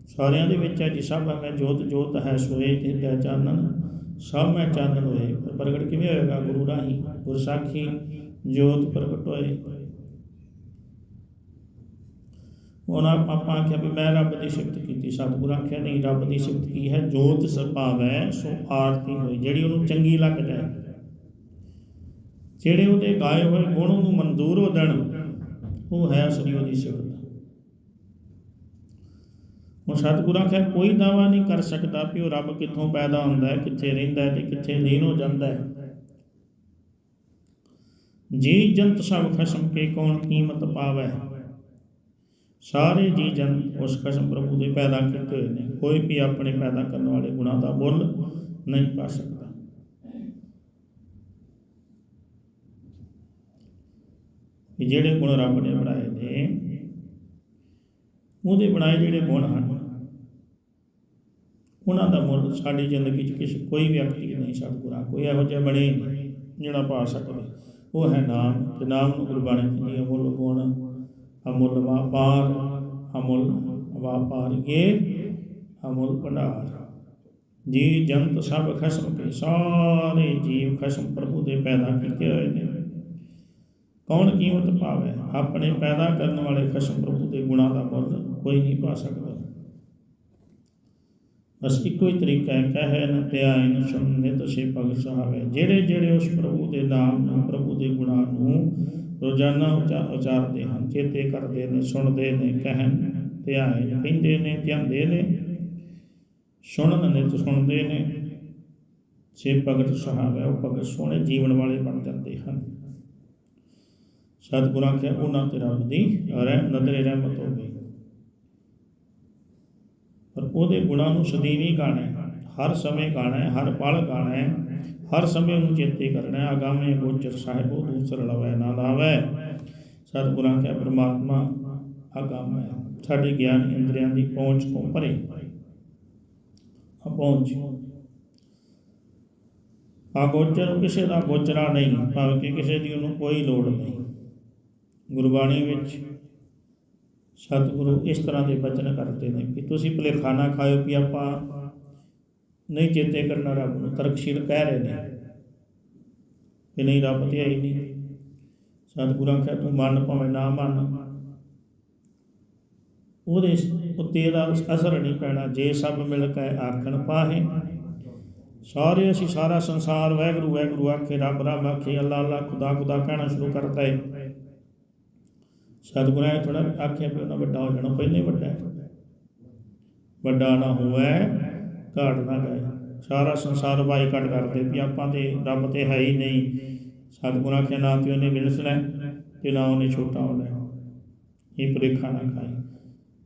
ਸਾਰਿਆਂ ਦੇ ਵਿੱਚ ਹੈ ਜੀ ਸਭ ਮੈਂ ਜੋਤ ਜੋਤ ਹੈ, ਸੋਏ ਤੇ ਚਾਨਣ, ਸਭ ਮੈਂ ਚਾਨਣ ਹੋਏ। ਪਰ ਪ੍ਰਗਟ ਕਿਵੇਂ ਹੋਏਗਾ? ਗੁਰੂ ਰਾਹੀਂ ਗੁਰਸਾਖੀ, ਜੋਤ ਪ੍ਰਗਟ ਹੋਏ। ਉਹਨਾਂ ਆਪਾਂ ਆਖਿਆ ਵੀ ਮੈਂ ਰੱਬ ਦੀ ਸਿਫਤ ਕੀਤੀ, ਸਤਿਗੁਰੂ ਆਖਿਆ, ਨਹੀਂ, ਰੱਬ ਦੀ ਸਿਫਤ ਕੀ ਹੈ? ਜੋਤ ਸੁਭਾਵੈ ਸੋ ਆਰਤੀ ਹੋਈ। ਜਿਹੜੀ ਉਹਨੂੰ ਚੰਗੀ ਲੱਗ ਜਾਏ ਜਿਹੜੇ ਉਹਦੇ ਗਾਏ ਹੋਏ ਗੁਣ ਉਹਨੂੰ ਮਨਜ਼ੂਰ ਹੋ ਜਾਣ, ਉਹ ਹੈ ਅਸਲੀ ਉਹਦੀ ਸਿਫਤ ਹੁਣ ਸਤਿਗੁਰੂ ਆਖਿਆ ਕੋਈ ਦਾਵਾ ਨਹੀਂ ਕਰ ਸਕਦਾ ਕਿ ਉਹ ਰੱਬ ਕਿੱਥੋਂ ਪੈਦਾ ਹੁੰਦਾ ਹੈ, ਕਿੱਥੇ ਰਹਿੰਦਾ ਹੈ ਤੇ ਕਿੱਥੇ ਲੀਨ ਹੋ ਜਾਂਦਾ ਹੈ। ਜੀ ਜੰਤ ਸਭ ਖਸਮ ਕੇ ਕੌਣ ਕੀਮਤ ਪਾਵੇ? ਸਾਰੇ ਜੀ ਜੰਤ ਉਸ ਖਸਮ ਪ੍ਰਭੂ ਦੇ ਪੈਦਾ ਕੀਤੇ ਹੋਏ ਨੇ। ਕੋਈ ਵੀ ਆਪਣੇ ਪੈਦਾ ਕਰਨ ਵਾਲੇ ਗੁਣਾਂ ਦਾ ਮੁੱਲ ਨਹੀਂ ਪਾ ਸਕਦਾ। ਕਿ ਜਿਹੜੇ ਗੁਣ ਰੱਬ ਨੇ ਬਣਾਏ ਨੇ, ਉਹਦੇ ਬਣਾਏ ਜਿਹੜੇ ਗੁਣ ਹਨ, ਉਹਨਾਂ ਦਾ ਮੁੱਲ ਸਾਡੀ ਜ਼ਿੰਦਗੀ 'ਚ ਕਿਸੇ ਕੋਈ ਵਿਅਕਤੀ ਨਹੀਂ ਸਤਿਗੁਰਾਂ, ਕੋਈ ਇਹੋ ਜਿਹਾ ਬਣੇ ਜਿਹੜਾ ਪਾ ਸਕਦੇ। ਉਹ ਹੈ ਨਾਮ, ਤੇ ਨਾਮ ਨੂੰ ਗੁਰਬਾਣੀ ਕਹਿੰਦੀ ਹੈ ਮੁੱਲ ਗੁਣ, ਅਮੁੱਲ ਵਾਪਾਰ ਅਮੁੱਲ ਵਾਪਾਰ ਇਹ ਅਮੁੱਲ ਭੰਡਾਰ। ਜੀ ਜੰਤ ਸਭ ਖਸਮ ਕੇ, ਸਾਰੇ ਜੀਵ ਖਸਮ ਪ੍ਰਭੂ ਦੇ ਪੈਦਾ ਕੀਤੇ ਹੋਏ ਨੇ। ਕੌਣ ਕੀਮਤ ਪਾਵੇ? ਆਪਣੇ ਪੈਦਾ ਕਰਨ ਵਾਲੇ ਖਸਮ ਪ੍ਰਭੂ ਦੇ ਗੁਣਾਂ ਦਾ ਮੁੱਲ ਕੋਈ ਨਹੀਂ ਪਾ ਸਕਦਾ। ਬਸ ਇੱਕੋ ਹੀ ਤਰੀਕਾ ਹੈ, ਕਹੇ ਨ ਧਿਆਇਨ ਸੁਣਨੇ ਤਸੇ ਭਗਤ ਸਹਾਵੇ। ਜਿਹੜੇ ਜਿਹੜੇ ਉਸ ਪ੍ਰਭੂ ਦੇ ਨਾਮ ਨੂੰ, ਪ੍ਰਭੂ ਦੇ ਗੁਣਾਂ ਨੂੰ ਰੋਜ਼ਾਨਾ ਉਚਾ- ਉਚਾਰਦੇ ਹਨ, ਚੇਤੇ ਕਰਦੇ ਨੇ, ਸੁਣਦੇ ਨੇ, ਕਹਿਣ ਧਿਆਇਨ ਕਹਿੰਦੇ ਨੇ, ਧਿਆਉਂਦੇ ਨੇ, ਸੁਣਨ ਨੇ ਤੇ ਸੁਣਦੇ ਨੇ। ਸੇ ਭਗਤ ਸਹਾਵੇ, ਉਹ ਭਗਤ ਸੋਹਣੇ ਜੀਵਨ ਵਾਲੇ ਬਣ ਜਾਂਦੇ ਹਨ। ਸਤਿਗੁਰਾਂ ਕਿਹਾ ਉਹਨਾਂ ਤੇ ਰੱਬ ਦੀ ਰਹਿ ਨਦਰੇ ਰਹਿਮਤ ਹੋ ਗਈ। ਪਰ ਉਹਦੇ ਗੁਣਾਂ ਨੂੰ ਸਦੀਵੀ ਗਾਣਾ। ਹੈ ਹਰ ਸਮੇਂ ਗਾਣਾ ਹੈ ਹਰ ਪਲ ਗਾਣਾ ਹੈ ਹਰ ਸਮੇਂ ਉਹਨੂੰ ਚੇਤੇ ਕਰਨਾ। ਹੈ ਆਗਾਮੇ ਗੋਚਰ ਸਾਹਿਬ ਉਹ ਦੂਸਰ ਲਵੈ, ਨਾ ਲਾਵੈ। ਸਤਿਗੁਰਾਂ ਕਿਹਾ ਪ੍ਰਮਾਤਮਾ ਆਗਾਮ ਹੈ ਸਾਡੇ ਗਿਆਨ ਇੰਦਰੀਆਂ ਦੀ ਪਹੁੰਚ ਤੋਂ ਪਰੇ। ਆ ਪਹੁੰਚ ਆ ਗੋਚਰ, ਕਿਸੇ ਦਾ ਗੋਚਰਾ ਨਹੀਂ, ਭਾਵੇਂ ਕਿ ਕਿਸੇ ਦੀ ਉਹਨੂੰ ਕੋਈ ਲੋੜ ਨਹੀਂ। ਗੁਰਬਾਣੀ ਵਿੱਚ ਸਤਿਗੁਰੂ ਇਸ ਤਰ੍ਹਾਂ ਦੇ ਬਚਨ ਕਰਦੇ ਨੇ ਕਿ ਤੁਸੀਂ ਭੁਲੇਖਾ ਨਾ ਖਾਇਓ ਕਿ ਆਪਾਂ ਨਹੀਂ ਚੇਤੇ ਕਰਨਾ ਰੱਬ ਨੂੰ, ਤਰਕਸ਼ੀਲ ਕਹਿ ਰਹੇ ਨੇ ਕਿ ਨਹੀਂ, ਰੱਬ ਤੇ ਆਈ ਨਹੀਂ। ਸਤਿਗੁਰਾਂ ਕਹੇ ਤੂੰ ਮੰਨ ਭਾਵੇਂ ਨਾ ਮੰਨ। ਉਹਦੇ ਉੱਤੇ ਦਾ ਅਸਰ ਨਹੀਂ ਪੈਣਾ। ਜੇ ਸਭ ਮਿਲ ਕੇ ਆਖਣ ਪਾਹੇ, ਸਾਰੇ ਅਸੀਂ ਸਾਰਾ ਸੰਸਾਰ ਵਾਹਿਗੁਰੂ ਵਾਹਿਗੁਰੂ ਆਖੇ, ਰੱਬ ਰੱਬ ਆਖੇ, ਅੱਲਾ ਅੱਲਾ, ਖੁਦਾ ਖੁਦਾ ਕਹਿਣਾ ਸ਼ੁਰੂ ਕਰਤਾ ਹੈ ਸਤਿਗੁਰਾਂ ਨੇ ਥੋੜਾ ਆਖਿਆ ਵੀ ਉਹਨਾਂ ਵੱਡਾ ਹੋ ਜਾਣਾ, ਪਹਿਲੇ ਵੱਡਾ ਹੈ। ਵੱਡਾ ਨਾ ਹੋਵੇ, ਘਾਟ ਨਾ ਗਏ ਸਾਰਾ ਸੰਸਾਰ ਵਾਈ ਕੱਟ ਕਰਦੇ ਵੀ ਆਪਾਂ ਤੇ ਰੱਬ ਤੇ ਹੈ ਹੀ ਨਹੀਂ। ਸਤਿਗੁਰਾਂ ਆਖਿਆ, ਨਾ ਤੇ ਉਹਨੇ ਵਿਲਸਣਾ ਤੇ ਨਾ ਉਹਨੇ ਛੋਟਾ ਹੋਣਾ। ਇਹ ਪ੍ਰੀਖਾ ਨਾ ਖਾਈ।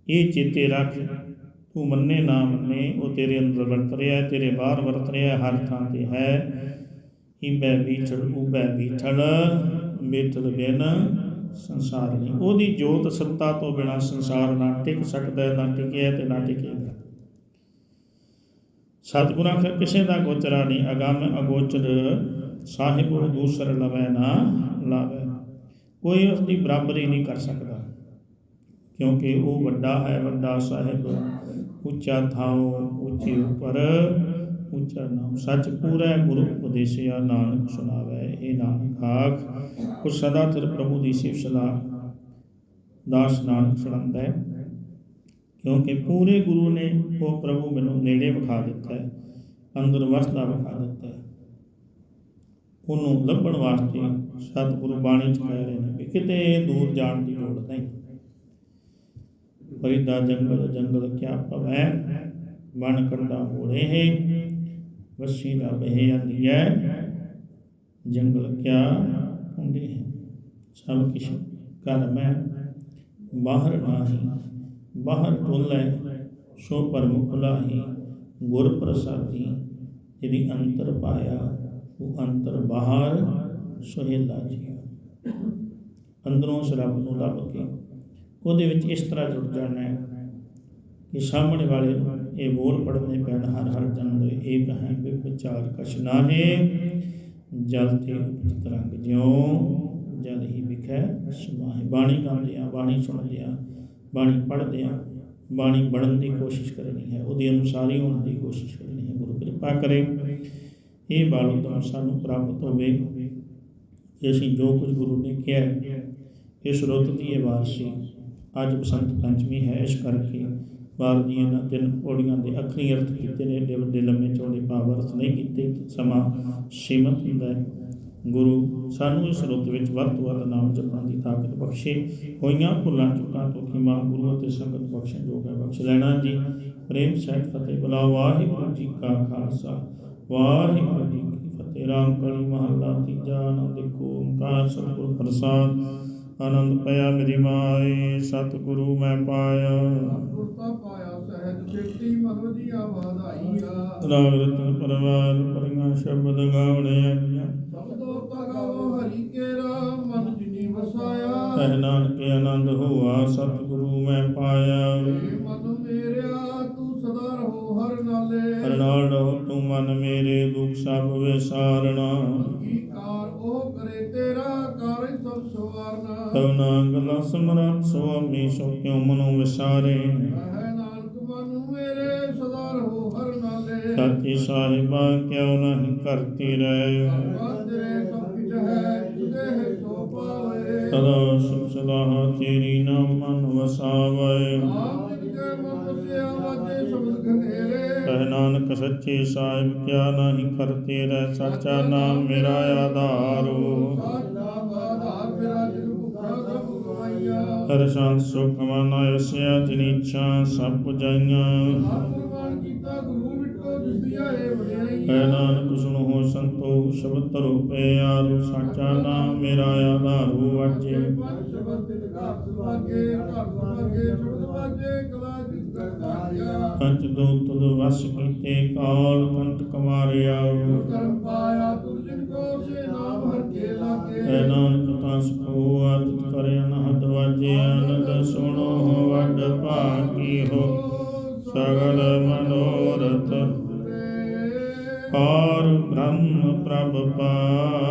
ਇਹ ਚੇਤੇ ਰੱਖ, ਤੂੰ ਮੰਨੇ ਨਾ ਮੰਨੇ, ਉਹ ਤੇਰੇ ਅੰਦਰ ਵਰਤ ਰਿਹਾ ਤੇਰੇ ਬਾਹਰ ਵਰਤ ਰਿਹਾ ਹਰ ਥਾਂ ਤੇ ਹੈ। ਇਬੈ ਬੀਠੜ ਉਬੈ ਬੀਠੜ ਬੀਠੜ ਬਿਨ ਸੰਸਾਰ ਨਹੀਂ। ਉਹਦੀ ਜੋਤ ਸੱਤਾ ਤੋਂ ਬਿਨਾ ਸੰਸਾਰ ਨਾ ਟਿਕ ਸਕਦਾ ਹੈ, ਨਾ ਟਿਕਿਆ ਤੇ ਨਾ ਟਿਕੇਗਾ। ਸਤਿਗੁਰਾਂ ਫਿਰ ਕਿਸੇ ਦਾ ਗੋਚਰਾ ਨਹੀਂ। ਅਗੰਮ ਅਗੋਚਰ ਸਾਹਿਬ ਉਹ ਦੂਸਰ ਲਵੈ ਨਾ ਲਾਵੇ। ਕੋਈ ਉਸ ਦੀ ਬਰਾਬਰੀ ਨਹੀਂ ਕਰ ਸਕਦਾ ਕਿਉਂਕਿ ਉਹ ਵੱਡਾ ਹੈ ਵੱਡਾ ਸਾਹਿਬ। ਉੱਚਾ ਥਾਉ ਉੱਚੇ ਉੱਪਰ ਉੱਚਾ ਨਾਮ ਸੱਚ ਪੂਰਾ, ਗੁਰੂ ਉਪਦੇਸਿਆ ਨਾਨਕ ਸੁਣਾਵੇ ਇਹ ਨਾਨਕ ਆਖ ਉਹ ਸਦਾ ਤੇਰੇ ਪ੍ਰਭੂ ਦੀ ਸਿਫਤ ਸਲਾਹ, ਦਾਸ ਨਾਨਕ ਸੁਣਾਉਂਦਾ ਹੈ। ਕਿਉਂਕਿ ਪੂਰੇ ਗੁਰੂ ਨੇ ਉਹ ਪ੍ਰਭੂ ਮੈਨੂੰ ਨੇੜੇ ਵਿਖਾ ਦਿੱਤਾ ਹੈ, ਅੰਦਰ ਵਸਦਾ ਵਿਖਾ ਦਿੱਤਾ ਹੈ। ਉਹਨੂੰ ਲੱਭਣ ਵਾਸਤੇ ਸਤਿਗੁਰੂ ਬਾਣੀ ਚ ਕਹਿ ਰਹੇ ਨੇ ਕਿ ਕਿਤੇ ਦੂਰ ਜਾਣ ਦੀ ਲੋੜ ਨਹੀਂ। ਫਰੀਦਾ ਜੰਗਲ ਜੰਗਲ ਕਿਆ ਪਵੈ ਬਣ ਕੰਡਾ ਹੋੜੇ ਹੈ ਵਸੀ ਦਾ ਬਹਿ ਹੈ, ਜੰਗਲ ਕਿਆ ਹੁੰਦੇ ਹੈ ਸਭ ਕਿਛ ਕਰ ਮੈਂ, ਬਾਹਰ ਨਾਹੀ, ਬਾਹਰ ਟੋਲੇ ਸੋ ਪਰਮ ਖੁਲਾਹੀ ਗੁਰ ਪ੍ਰਸਾਦੀ ਜਿਹੜੀ ਅੰਤਰ ਪਾਇਆ, ਉਹ ਅੰਤਰ ਬਾਹਰ ਸੁਹੇਲਾ ਜੀ ਅੰਦਰੋਂ ਉਸ ਨੂੰ ਲੱਭ ਕੇ ਉਹਦੇ ਵਿੱਚ ਇਸ ਤਰ੍ਹਾਂ ਜੁੜ ਜਾਣਾ ਹੈ ਕਿ ਸਾਹਮਣੇ ਵਾਲੇ ਨੂੰ ਇਹ ਬੋਲ ਪੜਨੇ ਪੈਣ ਹਰ ਹਰ ਜਨਮ ਦੇ ਏਕ ਹੈ ਵਿਚਾਰ ਕਛ ਨਾਹੇ। ਜਲ ਤੇ ਉਪਜਿਤ ਰੰਗ ਜਿਉ ਜਲ ਹੀ ਵਿਖੈ ਸਮਾਹੇ। ਬਾਣੀ ਗਾਉਂਦੇ ਆ ਬਾਣੀ ਸੁਣ ਲਿਆ ਬਾਣੀ ਪੜ੍ਹਦੇ ਆ ਬਾਣੀ ਬਣਨ ਦੀ ਕੋਸ਼ਿਸ਼ ਕਰਨੀ ਹੈ। ਉਹਦੇ ਅਨੁਸਾਰ ਹੀ ਹੋਣ ਦੀ ਕੋਸ਼ਿਸ਼ ਕਰਨੀ ਹੈ। ਗੁਰੂ ਕਿਰਪਾ ਕਰੇ। ਇਹ ਬਾਲੋ ਸਾਨੂੰ ਪ੍ਰਾਪਤ ਹੋਵੇ। ਕਿ ਅਸੀਂ ਜੋ ਕੁਝ ਗੁਰੂ ਨੇ ਕਿਹਾ ਹੈ, ਇਸ ਰੁੱਤ ਦੀ ਇਹ ਵਾਰ ਸੀ। ਅੱਜ ਬਸੰਤ ਪੰਚਮੀ ਹੈ ਇਸ ਕਰਕੇ ਬਾਰ ਦੀਆਂ ਤਿੰਨ ਪੌੜੀਆਂ ਦੇ ਅੱਖਰੀ ਅਰਥ ਕੀਤੇ ਨੇ, ਏਡੇ ਵੱਡੇ ਲੰਮੇ ਚੌੜੇ ਭਾਵ ਅਰਥ ਨਹੀਂ ਕੀਤੇ, ਸਮਾਂ ਸੀਮਤ ਹੁੰਦਾ ਹੈ। ਗੁਰੂ ਸਾਨੂੰ ਇਸ ਰੁੱਤ ਵਿੱਚ ਵੱਧ ਤੋਂ ਵੱਧ ਨਾਮ ਜਪਣ ਦੀ ਤਾਕਤ ਬਖਸ਼ੇ। ਹੋਈਆਂ ਭੁੱਲਾਂ, ਚੁੱਕਾਂ ਤੋਂ ਖਿਮਾ ਗੁਰੂ ਅਤੇ ਸੰਗਤ ਬਖਸ਼ਣ ਜੋਗਾ ਬਖਸ਼ ਲੈਣਾ ਜੀ। ਪ੍ਰੇਮ, ਸਹਿਤ, ਫਤਿਹ। ਬੁਲਾ ਵਾਹਿਗੁਰੂ ਜੀ ਕਾ ਖਾਲਸਾ। ਵਾਹਿਗੁਰੂ ਜੀ ਕੀ ਫਤਿਹ। ਰਾਮ ਕਲੀ ਮਹੱਲਾ ਤੀਜਾ ਆਨੰਦ ਇੱਕ ਓੰਕਾਰ, ਸਤਿਗੁਰ ਪ੍ਰਸਾਦ। ਆਨੰਦ ਪਿਆ ਮੇਰੀ ਮਾਏ ਸਤਿਗੁਰੂ ਮੈਂ ਪਾਇਆ। ਗੁਰਤਾ ਪਾਇਆ ਸਹਿਜ ਚੇਤੀ ਮਨ ਵਧੀਆ ਵਾਧਾਈਆ ਰਾਗ ਰਤਨ ਪਰਵਾਰ ਪਰੀਆਂ ਸ਼ਬਦ ਗਾਵਣੇ ਆਈਆਂ। ਸਬਦੋ ਤਗਾਵੋ ਹਰੀ ਕੇਰਾ ਮਨ ਜਿਨੀ ਵਸਾਇਆ। ਕਹਿ ਨਾਨਕ ਆਨੰਦ ਹੋਆ ਸਤਿਗੁਰੂ ਮੈਂ ਪਾਇਆ। ਮਨ ਮੇਰਿਆ ਤੂੰ ਸਦਾ ਰਹੋ ਹਰ ਨਾਲੇ। ਹਰ ਨਾਲ ਰਹੋ ਤੂੰ ਮਨ ਮੇਰੇ ਦੁਖ ਸਭ ਵਿਸਾਰਣਾ ਕੀ ਉਹ ਕਰੇ ਤੇਰਾ ਕਾਰ ਸਭ ਸਵਾਰਨਾ। ਕਵਨਾ ਗਲਾ ਸਮਰਤ ਸੁਆਮੀ ਸੋ ਕਿਉ ਮਨੋ ਵਿਸਾਰੇ। ਹੈ ਨਾਨਕ ਮਨ ਮੇਰੇ ਸਦਾ ਰਹੋ ਹਰ ਨਾਲੇ। ਸਾਚੀ ਸਾਹਿਬਾ ਕਿਉ ਨਹੀਂ ਕਰਤੀ ਰਹਿ। ਤੇਰੇ ਸਭ ਕੁਝ ਹੈ ਹੈ ਸੋ ਪਾਵੇ। ਸਦਾ ਸੁਖ ਸਦਾ ਤੇਰੀ ਨਾਮ ਮਨ ਵਸਾਵੇ। ਆਪ ਕਹਿ ਨਾਨਕ ਸੱਚੇ ਸਾਹਿਬ, ਕਿਆ ਨਹੀਂ ਕਰਤੇ ਰਹਿ ਸੱਚਾ ਨਾਮ ਮੇਰਾ ਆਧਾਰੋ ਹਰ ਸ਼ਾਂਤ ਸੁਖ ਮਨ ਅਸਿਆ, ਜਿਨੀ ਇੱਛਾ ਸਭ ਪੁਜਾਈਆਂ। ਕਹਿ ਨਾਨਕ, ਸੁਣੋ ਹੋ ਸੰਤੋ, ਸ਼ਬਦ ਪੇ ਆਰੋ, ਸਾਚਾ ਨਾਮ ਮੇਰਾ ਆਧਾਰੋ ਵਾਜੇ ਸ਼ਬਦ ਤਿਨ ਘਰ ਸੁਭਾਗੇ ਘਰ ਸੁਭਾਗੇ ਸ਼ਬਦ ਵਾਜੇ ਕਲਾ ਜਿਸ ਪੰਚ ਦੋ ਤੁਦ ਵਸ ਕੀਤੇ ਕਾਲ ਕੰਟ ਕਮਾਰਿਆ ਕਰਮ ਪਾਇਆ ਤੁਰ ਜਿਨ ਕੋ ਸੇ ਨਾਮ ਹਰ ਕੇ ਲਾਗੇ। ਨਾਨਕ ਕਰੇ ਆਨੰਦ ਸੁਣੋ ਵੱਡ ਭਾਗੀ ਹੋ। ਸਗਲ ਮਨੋਰਥ। ਪਾਰ ਬ੍ਰਹਮ ਪ੍ਰਭ ਪਾਇਆ